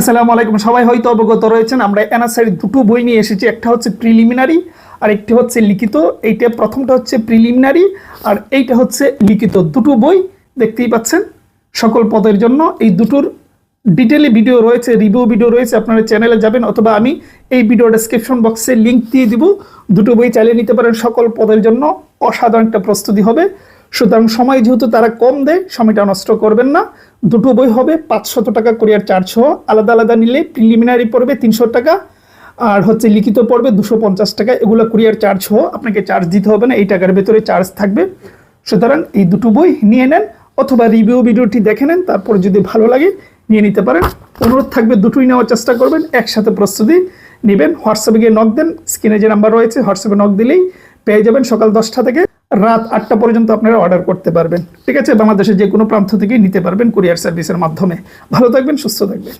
আসসালামু আলাইকুম। সবাই হয়তো অবগত রয়েছেন, আমরা এনআরসাইড দুটো বই নিয়ে এসেছি। একটা হচ্ছে প্রিলিমিনারি, আর একটি হচ্ছে লিখিত। এইটা প্রথমটা হচ্ছে প্রিলিমিনারি, আর এইটা হচ্ছে লিখিত। দুটো বই দেখতেই পাচ্ছেন সকল পদের জন্য। এই দুটোর ডিটেলে ভিডিও রয়েছে, রিভিউ ভিডিও রয়েছে, আপনারা চ্যানেলে যাবেন, অথবা আমি এই ভিডিও ডেসক্রিপশন বক্সে লিংক দিয়ে দিব। দুটো বই চালিয়ে নিতে পারেন সকল পদের জন্য। অসাধারণ একটা প্রস্তুতি হবে। সুতরাং সময় যেহেতু তারা কম দেয়, সময়টা নষ্ট করবেন না। দুটো বই হবে, পাঁচশত টাকা কোরিয়ার চার্জ সহ, আলাদা আলাদা নিলে প্রিলিমিনারি পড়বে তিনশো টাকা, আর হচ্ছে লিখিত পড়বে দুশো পঞ্চাশ টাকা। এগুলো কুরিয়ার চার্জ সহ আপনাকে চার্জ দিতে হবে না, এই টাকার ভেতরে চার্জ থাকবে। সুতরাং এই দুটো বই নিয়ে নেন, অথবা রিভিউ ভিডিওটি দেখে নেন, তারপর যদি ভালো লাগে নিয়ে নিতে পারেন। অনুরোধ থাকবে দুটোই নেওয়ার চেষ্টা করবেন, একসাথে প্রস্তুতি নেবেন। হোয়াটসঅ্যাপে গিয়ে নক দেন স্ক্রিনে যে নাম্বার রয়েছে, হোয়াটসঅ্যাপে নক দিলেই পেয়ে যাবেন সকাল দশটা থেকে। রাত আটটা পর্যন্ত আপনারা অর্ডার করতে পারবেন। ঠিক আছে? বাংলাদেশের যে কোনো প্রান্ত থেকেই নিতে পারবেন কুরিয়ার সার্ভিসের মাধ্যমে। ভালো থাকবেন, সুস্থ থাকবেন।